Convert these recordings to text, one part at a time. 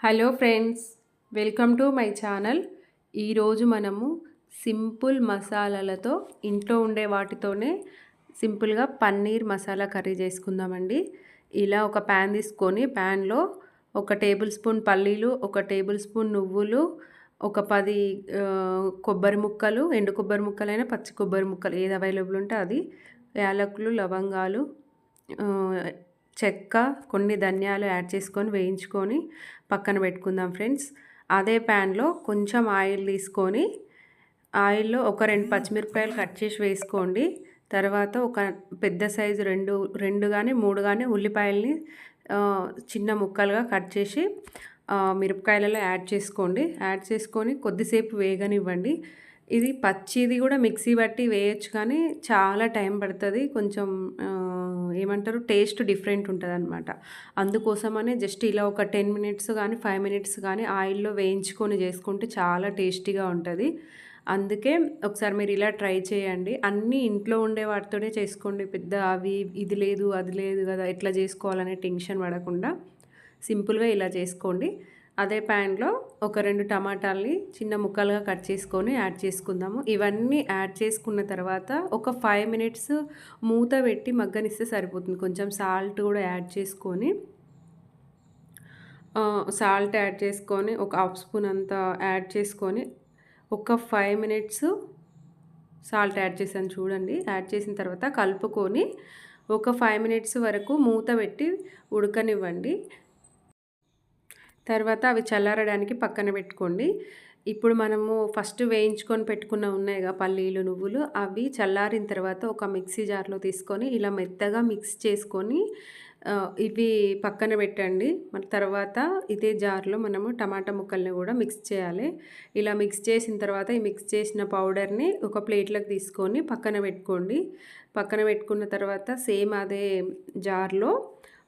Hello friends welcome to my channel. ఈరోజు మనము simple మసాలాలతో ఇంట్లో ఉండే వాటితోనే సింపుల్గా పన్నీర్ మసాలా కర్రీ చేసుకుందామండి. ఇలా ఒక ప్యాన్ తీసుకొని ప్యాన్లో ఒక టేబుల్ స్పూన్ పల్లీలు ఒక టేబుల్ స్పూన్ నువ్వులు ఒక పది కొబ్బరి ముక్కలు ఎండు కొబ్బరి ముక్కలైనా పచ్చి కొబ్బరి ముక్కలు ఏది అవైలబుల్ ఉంటే అది యాలకులు లవంగాలు చెక్క కొన్ని ధనియాలు యాడ్ చేసుకొని వేయించుకొని పక్కన పెట్టుకుందాం ఫ్రెండ్స్. అదే ప్యాన్లో కొంచెం ఆయిల్ తీసుకొని ఆయిల్లో ఒక రెండు పచ్చిమిరపకాయలు కట్ చేసి వేసుకోండి. తర్వాత ఒక పెద్ద సైజు రెండు రెండు కానీ మూడు కానీ ఉల్లిపాయల్ని చిన్న ముక్కలుగా కట్ చేసి మిరపకాయలలో యాడ్ చేసుకోండి. యాడ్ చేసుకొని కొద్దిసేపు వేగనివ్వండి. ఇది పచ్చిది కూడా మిక్సీ బట్టి వేయచ్చు కానీ చాలా టైం పడుతుంది. కొంచెం ఏమంటారు టేస్ట్ డిఫరెంట్ ఉంటుంది అనమాట అందుకోసమనే జస్ట్ ఇలా ఒక టెన్ మినిట్స్ కానీ ఫైవ్ మినిట్స్ కానీ ఆయిల్లో వేయించుకొని చేసుకుంటే చాలా టేస్టీగా ఉంటుంది. అందుకే ఒకసారి మీరు ఇలా ట్రై చేయండి. అన్నీ ఇంట్లో ఉండే వాటితోనే చేసుకోండి. పెద్ద అవి ఇది లేదు అది లేదు కదా ఎట్లా చేసుకోవాలనే టెన్షన్ పడకుండా సింపుల్గా ఇలా చేసుకోండి. అదే ప్యాన్లో ఒక రెండు టమాటాలని చిన్న ముక్కలుగా కట్ చేసుకొని యాడ్ చేసుకుందాము. ఇవన్నీ యాడ్ చేసుకున్న తర్వాత ఒక ఫైవ్ మినిట్స్ మూత పెట్టి మగ్గనిస్తే సరిపోతుంది. కొంచెం సాల్ట్ కూడా యాడ్ చేసుకొని సాల్ట్ యాడ్ చేసుకొని ఒక హాఫ్ స్పూన్ అంతా యాడ్ చేసుకొని ఒక ఫైవ్ మినిట్స్ సాల్ట్ యాడ్ చేశాను చూడండి. యాడ్ చేసిన తర్వాత కలుపుకొని ఒక ఫైవ్ మినిట్స్ వరకు మూత పెట్టి ఉడకనివ్వండి. తర్వాత అవి చల్లారడానికి పక్కన పెట్టుకోండి. ఇప్పుడు మనము ఫస్ట్ వేయించుకొని పెట్టుకున్న ఉన్నాయిగా పల్లీలు నువ్వులు అవి చల్లారిన తర్వాత ఒక మిక్సీ జార్లో తీసుకొని ఇలా మెత్తగా మిక్స్ చేసుకొని ఇవి పక్కన పెట్టండి. మరి తర్వాత ఇదే జార్లో మనము టమాటా ముక్కల్ని కూడా మిక్స్ చేయాలి. ఇలా మిక్స్ చేసిన తర్వాత ఈ మిక్స్ చేసిన పౌడర్ని ఒక ప్లేట్లోకి తీసుకొని పక్కన పెట్టుకోండి. పక్కన పెట్టుకున్న తర్వాత సేమ్ అదే జార్లో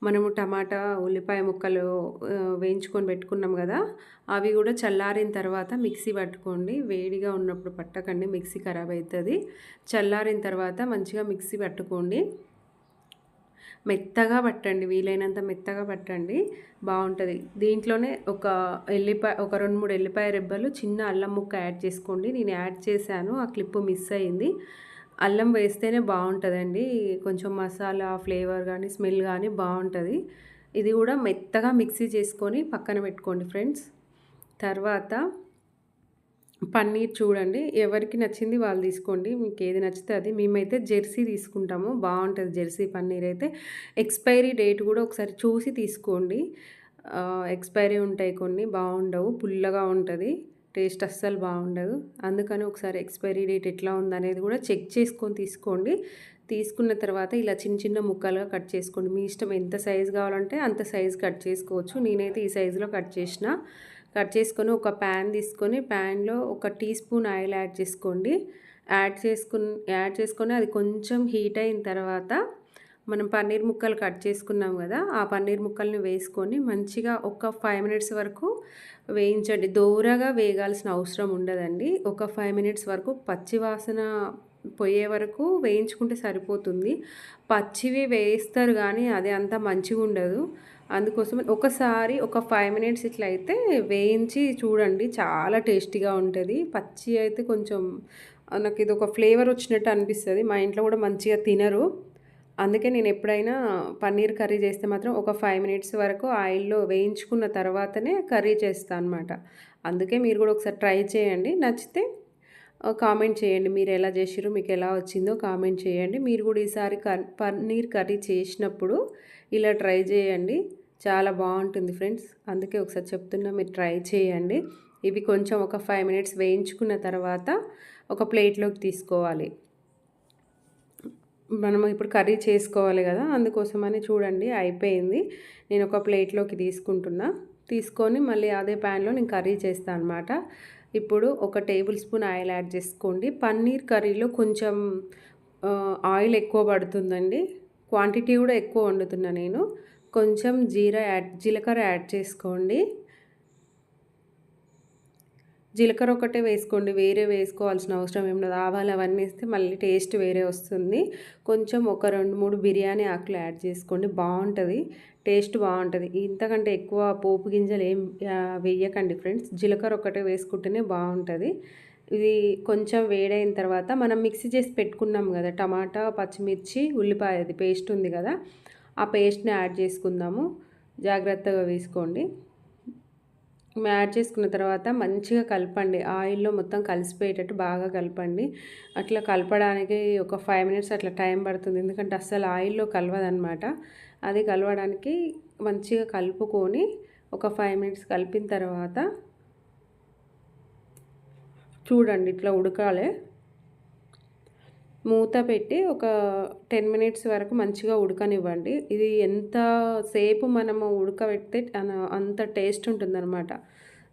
మనము టమాటా ఉల్లిపాయ ముక్కలు వేయించుకొని పెట్టుకున్నాం కదా అవి కూడా చల్లారిన తర్వాత మిక్సీ పట్టుకోండి. వేడిగా ఉన్నప్పుడు పట్టకండి మిక్సీ ఖరాబ్ అవుతుంది. చల్లారిన తర్వాత మంచిగా మిక్సీ పట్టుకోండి. మెత్తగా పట్టండి వీలైనంత మెత్తగా పట్టండి బాగుంటుంది. దీంట్లోనే ఒక ఎల్లిపాయ ఒక రెండు మూడు ఎల్లిపాయ రెబ్బలు చిన్న అల్లం ముక్క యాడ్ చేసుకోండి. నేను యాడ్ చేశాను ఆ క్లిప్ మిస్ అయింది. అల్లం వేస్తేనే బాగుంటుందండి. కొంచెం మసాలా ఫ్లేవర్ కానీ స్మెల్ కానీ బాగుంటుంది. ఇది కూడా మెత్తగా మిక్సీ చేసుకొని పక్కన పెట్టుకోండి ఫ్రెండ్స్. తర్వాత పన్నీర్ చూడండి. ఎవరికి నచ్చింది వాళ్ళు తీసుకోండి. మీకు ఏది నచ్చితే అది. మేమైతే జెర్సీ తీసుకుంటాము. బాగుంటుంది జెర్సీ పన్నీర్ అయితే. ఎక్స్పైరీ డేట్ కూడా ఒకసారి చూసి తీసుకోండి. ఎక్స్పైరీ ఉంటాయి కొన్ని. బాగుండవు. పుల్లగా ఉంటుంది. టేస్ట్ అస్సలు బాగుండదు. అందుకని ఒకసారి ఎక్స్పైరీ డేట్ ఎట్లా ఉందనేది కూడా చెక్ చేసుకొని తీసుకోండి. తీసుకున్న తర్వాత ఇలా చిన్న చిన్న ముక్కలుగా కట్ చేసుకోండి. మీ ఇష్టం ఎంత సైజు కావాలంటే అంత సైజు కట్ చేసుకోవచ్చు. నేనైతే ఈ సైజులో కట్ చేసిన. కట్ చేసుకొని ఒక ప్యాన్ తీసుకొని ప్యాన్లో ఒక టీ స్పూన్ ఆయిల్ యాడ్ చేసుకోండి. యాడ్ చేసుకుని యాడ్ చేసుకొని అది కొంచెం హీట్ అయిన తర్వాత మనం పన్నీర్ ముక్కలు కట్ చేసుకున్నాం కదా ఆ పన్నీర్ ముక్కల్ని వేసుకొని మంచిగా ఒక ఫైవ్ మినిట్స్ వరకు వేయించండి. దూరగా వేగాల్సిన అవసరం ఉండదండి. ఒక ఫైవ్ మినిట్స్ వరకు పచ్చి వాసన పోయే వరకు వేయించుకుంటే సరిపోతుంది. పచ్చివి వేస్తారు కానీ అది అంత మంచిగా ఉండదు. అందుకోసం ఒకసారి ఒక ఫైవ్ మినిట్స్ ఇట్లా అయితే వేయించి చూడండి. చాలా టేస్టీగా ఉంటుంది. పచ్చి అయితే కొంచెం నాకు ఇది ఒక ఫ్లేవర్ వచ్చినట్టు అనిపిస్తుంది. మా ఇంట్లో కూడా మంచిగా తినరు. అందుకే నేను ఎప్పుడైనా పన్నీర్ కర్రీ చేస్తే మాత్రం ఒక ఫైవ్ మినిట్స్ వరకు ఆయిల్లో వేయించుకున్న తర్వాతనే కర్రీ చేస్తాను అనమాట అందుకే మీరు కూడా ఒకసారి ట్రై చేయండి. నచ్చితే కామెంట్ చేయండి. మీరు ఎలా చేసిరో మీకు ఎలా వచ్చిందో కామెంట్ చేయండి. మీరు కూడా ఈసారి పన్నీర్ కర్రీ చేసినప్పుడు ఇలా ట్రై చేయండి. చాలా బాగుంటుంది ఫ్రెండ్స్. అందుకే ఒకసారి చెప్తున్నా మీరు ట్రై చేయండి. ఇవి కొంచెం ఒక ఫైవ్ మినిట్స్ వేయించుకున్న తర్వాత ఒక ప్లేట్లోకి తీసుకోవాలి. మనం ఇప్పుడు కర్రీ చేసుకోవాలి కదా అందుకోసమని చూడండి అయిపోయింది. నేను ఒక ప్లేట్లోకి తీసుకుంటున్నా. తీసుకొని మళ్ళీ అదే ప్యాన్లో నేను కర్రీ చేస్తాను అనమాట ఇప్పుడు ఒక టేబుల్ స్పూన్ ఆయిల్ యాడ్ చేసుకోండి. పన్నీర్ కర్రీలో కొంచెం ఆయిల్ ఎక్కువ పడుతుందండి. క్వాంటిటీ కూడా ఎక్కువ వండుతున్నా నేను. కొంచెం జీరా యాడ్ జీలకర్ర యాడ్ చేసుకోండి. జీలకర్ర ఒకటే వేసుకోండి వేరే వేసుకోవాల్సిన అవసరం ఏం లేదు. ఆవాలు అవన్నీ వేస్తే మళ్ళీ టేస్ట్ వేరే వస్తుంది. కొంచెం ఒక రెండు మూడు బిర్యానీ ఆకులు యాడ్ చేసుకోండి బాగుంటుంది టేస్ట్ బాగుంటుంది. ఇంతకంటే ఎక్కువ పోపు గింజలు ఏం వేయకండి ఫ్రెండ్స్. జీలకర్ర ఒకటే వేసుకుంటేనే బాగుంటుంది. ఇది కొంచెం వేడైన తర్వాత మనం మిక్సీ చేసి పెట్టుకున్నాం కదా టమాటా పచ్చిమిర్చి ఉల్లిపాయ అది పేస్ట్ ఉంది కదా ఆ పేస్ట్ని యాడ్ చేసుకుందాము. జాగ్రత్తగా వేసుకోండి. యాడ్ చేసుకున్న తర్వాత మంచిగా కలపండి. ఆయిల్లో మొత్తం కలిసిపోయేటట్టు బాగా కలపండి. అట్లా కలపడానికి ఒక ఫైవ్ మినిట్స్ అట్లా టైం పడుతుంది. ఎందుకంటే అస్సలు ఆయిల్లో కలవదనమాట అది కలవడానికి మంచిగా కలుపుకొని ఒక ఫైవ్ మినిట్స్ కలిపిన తర్వాత చూడండి ఇట్లా ఉడకాలి. మూత పెట్టి ఒక టెన్ మినిట్స్ వరకు మంచిగా ఉడకనివ్వండి. ఇది ఎంత సేపు మనము ఉడకబెడితే అంత టేస్ట్ ఉంటుందన్నమాట.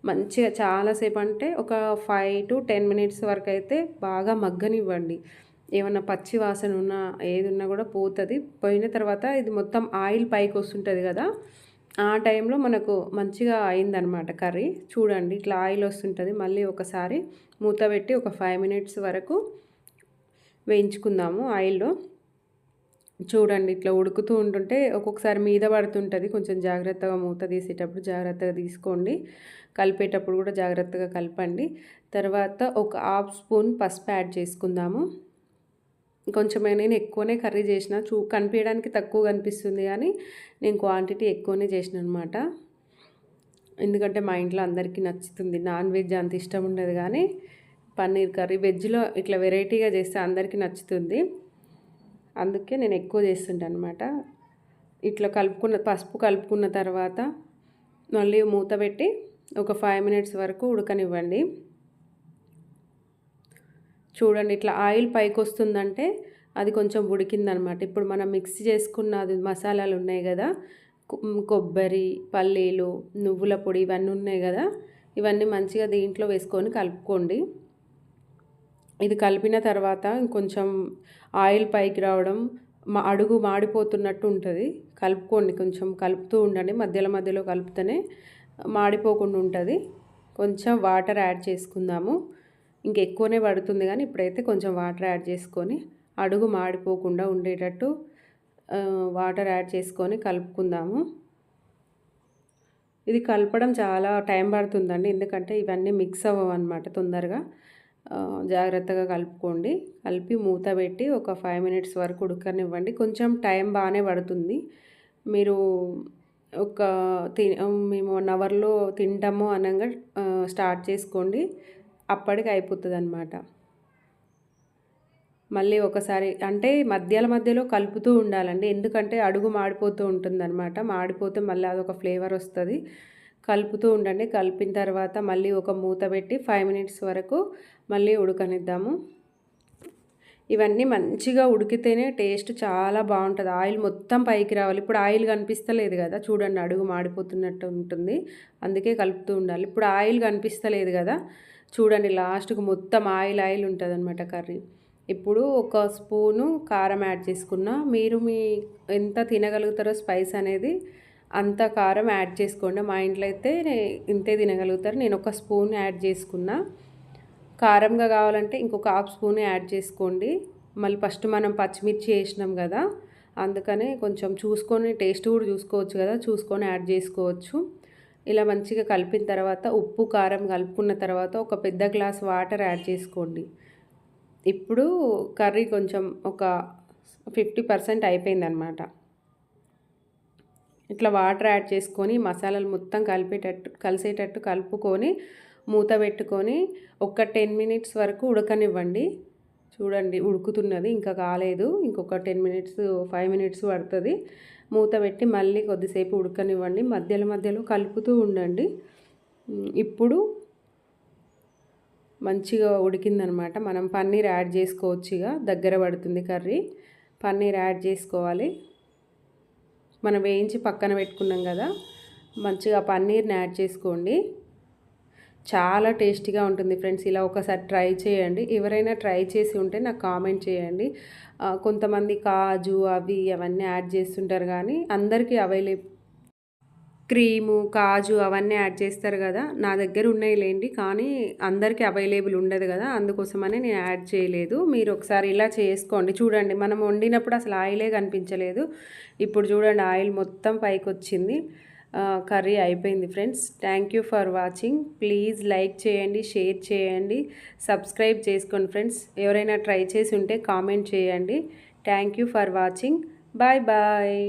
మంచిగా చాలాసేపు అంటే ఒక ఫైవ్ టు టెన్ మినిట్స్ వరకు అయితే బాగా మగ్గనివ్వండి. ఏమన్నా పచ్చి వాసన ఉన్నా ఏది ఉన్నా కూడా పోతుంది. పోయిన తర్వాత ఇది మొత్తం ఆయిల్ పైకి వస్తుంటుంది కదా ఆ టైంలో మనకు మంచిగా అయిందనమాట కర్రీ. చూడండి ఇట్లా ఆయిల్ వస్తుంటుంది. మళ్ళీ ఒకసారి మూత పెట్టి ఒక ఫైవ్ మినిట్స్ వరకు వేయించుకుందాము ఆయిల్లో. చూడండి ఇట్లా ఉడుకుతూ ఉంటుంటే ఒక్కొక్కసారి మీద పడుతుంటుంది. కొంచెం జాగ్రత్తగా మూత తీసేటప్పుడు జాగ్రత్తగా తీసుకోండి. కలిపేటప్పుడు కూడా జాగ్రత్తగా కలపండి. తర్వాత ఒక హాఫ్ స్పూన్ పసుపు యాడ్ చేసుకుందాము. కొంచెం నేను ఎక్కువనే కర్రీ చేసిన చూ కనిపించడానికి తక్కువ కనిపిస్తుంది కానీ నేను క్వాంటిటీ ఎక్కువనే చేసిన అనమాట ఎందుకంటే మా ఇంట్లో అందరికీ నచ్చుతుంది. నాన్ వెజ్ అంత ఇష్టం ఉండదు కానీ పన్నీర్ కర్రీ. వెజ్లో ఇట్లా వెరైటీగా చేస్తే అందరికీ నచ్చుతుంది. అందుకే నేను ఎక్కువ చేస్తుంటాను అనమాట ఇట్లా కలుపుకున్న పసుపు కలుపుకున్న తర్వాత మళ్ళీ మూత పెట్టి ఒక ఫైవ్ మినిట్స్ వరకు ఉడకనివ్వండి. చూడండి ఇట్లా ఆయిల్ పైకి వస్తుందంటే అది కొంచెం ఉడికిందనమాట. ఇప్పుడు మనం మిక్స్ చేసుకున్న అది మసాలాలు ఉన్నాయి కదా కొబ్బరి పల్లీలు నువ్వుల పొడి ఇవన్నీ ఉన్నాయి కదా ఇవన్నీ మంచిగా దీంట్లో వేసుకొని కలుపుకోండి. ఇది కలిపిన తర్వాత కొంచెం ఆయిల్ పైకి రావడం మా అడుగు మాడిపోతున్నట్టు ఉంటుంది. కలుపుకోండి కొంచెం కలుపుతూ ఉండండి. మధ్యలో మధ్యలో కలుపుతూనే మాడిపోకుండా ఉంటుంది. కొంచెం వాటర్ యాడ్ చేసుకుందాము. ఇంకెక్కువనే పడుతుంది కానీ ఇప్పుడైతే కొంచెం వాటర్ యాడ్ చేసుకొని అడుగు మాడిపోకుండా ఉండేటట్టు వాటర్ యాడ్ చేసుకొని కలుపుకుందాము. ఇది కలపడం చాలా టైం పడుతుందండి. ఎందుకంటే ఇవన్నీ మిక్స్ అవ్వవు అనమాట తొందరగా. జాగ్రత్తగా కలుపుకోండి. కలిపి మూత పెట్టి ఒక ఫైవ్ మినిట్స్ వరకు ఉడకనివ్వండి. కొంచెం టైం బాగానే పడుతుంది. మీరు ఒక తి మేము వన్ అవర్లో తింటాము అనగా స్టార్ట్ చేసుకోండి. అప్పటికి అయిపోతుంది అనమాట మళ్ళీ ఒకసారి అంటే మధ్యలో మధ్యలో కలుపుతూ ఉండాలండి. ఎందుకంటే అడుగు మాడిపోతూ ఉంటుందన్నమాట. మాడిపోతే మళ్ళీ అదొక ఫ్లేవర్ వస్తుంది. కలుపుతూ ఉండండి. కలిపిన తర్వాత మళ్ళీ ఒక మూత పెట్టి ఫైవ్ మినిట్స్ వరకు మళ్ళీ ఉడకనిద్దాము. ఇవన్నీ మంచిగా ఉడికితేనే టేస్ట్ చాలా బాగుంటుంది. ఆయిల్ మొత్తం పైకి రావాలి. ఇప్పుడు ఆయిల్ కనిపిస్తలేదు కదా చూడండి అడుగు మాడిపోతున్నట్టు ఉంటుంది. అందుకే కలుపుతూ ఉండాలి. ఇప్పుడు ఆయిల్ కనిపిస్తలేదు కదా చూడండి లాస్ట్కి మొత్తం ఆయిల్ ఆయిల్ ఉంటుంది అనమాట కర్రీ. ఇప్పుడు ఒక స్పూను కారం యాడ్ చేసుకున్న. మీరు మీ ఎంత తినగలుగుతారో స్పైస్ అనేది అంత కారం యాడ్ చేసుకోండి. మా ఇంట్లో అయితే ఇంతే తినగలుగుతారు. నేను ఒక స్పూన్ యాడ్ చేసుకున్నా. కారంగా కావాలంటే ఇంకొక హాఫ్ స్పూన్ యాడ్ చేసుకోండి. మళ్ళీ ఫస్ట్ మనం పచ్చిమిర్చి వేసినాం కదా అందుకనే కొంచెం చూసుకొని టేస్ట్ కూడా చూసుకోవచ్చు కదా చూసుకొని యాడ్ చేసుకోవచ్చు. ఇలా మంచిగా కలిపిన తర్వాత ఉప్పు కారం కలుపుకున్న తర్వాత ఒక పెద్ద గ్లాస్ వాటర్ యాడ్ చేసుకోండి. ఇప్పుడు కర్రీ కొంచెం ఒక ఫిఫ్టీ పర్సెంట్ అయిపోయిందనమాట. ఇట్లా వాటర్ యాడ్ చేసుకొని మసాలాలు మొత్తం కలిపేటట్టు కలిసేటట్టు కలుపుకొని మూత పెట్టుకొని ఒక టెన్ మినిట్స్ వరకు ఉడకనివ్వండి. చూడండి ఉడుకుతున్నది ఇంకా కాలేదు. ఇంకొక టెన్ మినిట్స్ ఫైవ్ మినిట్స్ పడుతుంది. మూత పెట్టి మళ్ళీ కొద్దిసేపు ఉడకనివ్వండి. మధ్యలో మధ్యలో కలుపుతూ ఉండండి. ఇప్పుడు మంచిగా ఉడికిందనమాట. మనం పన్నీర్ యాడ్ చేసుకోవచ్చు ఇక దగ్గర పడుతుంది కర్రీ. పన్నీర్ యాడ్ చేసుకోవాలి. మనం వేయించి పక్కన పెట్టుకున్నాం కదా మంచిగా పన్నీర్ని యాడ్ చేసుకోండి. చాలా టేస్టీగా ఉంటుంది ఫ్రెండ్స్ ఇలా ఒకసారి ట్రై చేయండి. ఎవరైనా ట్రై చేసి ఉంటే నాకు కామెంట్ చేయండి. కొంతమంది కాజు అవి అవన్నీ యాడ్ చేస్తుంటారు కానీ అందరికీ అవైలబుల్ క్రీము కాజు అవన్నీ యాడ్ చేస్తారు కదా. నా దగ్గర ఉన్నాయి లేండి. కానీ అందరికీ అవైలబుల్ ఉండదు కదా. అందుకోసమని నేను యాడ్ చేయలేదు. మీరు ఒకసారి ఇలా చేసుకోండి. చూడండి మనం వండినప్పుడు అసలు ఆయిలే కనిపించలేదు. ఇప్పుడు చూడండి ఆయిల్ మొత్తం పైకి వచ్చింది కర్రీ అయిపోయింది friends. Thank you for watching. Please like చేయండి షేర్ చేయండి. సబ్స్క్రైబ్ చేసుకోండి ఫ్రెండ్స్. ఎవరైనా ట్రై చేసి ఉంటే కామెంట్ చేయండి. Thank you for watching. Bye bye.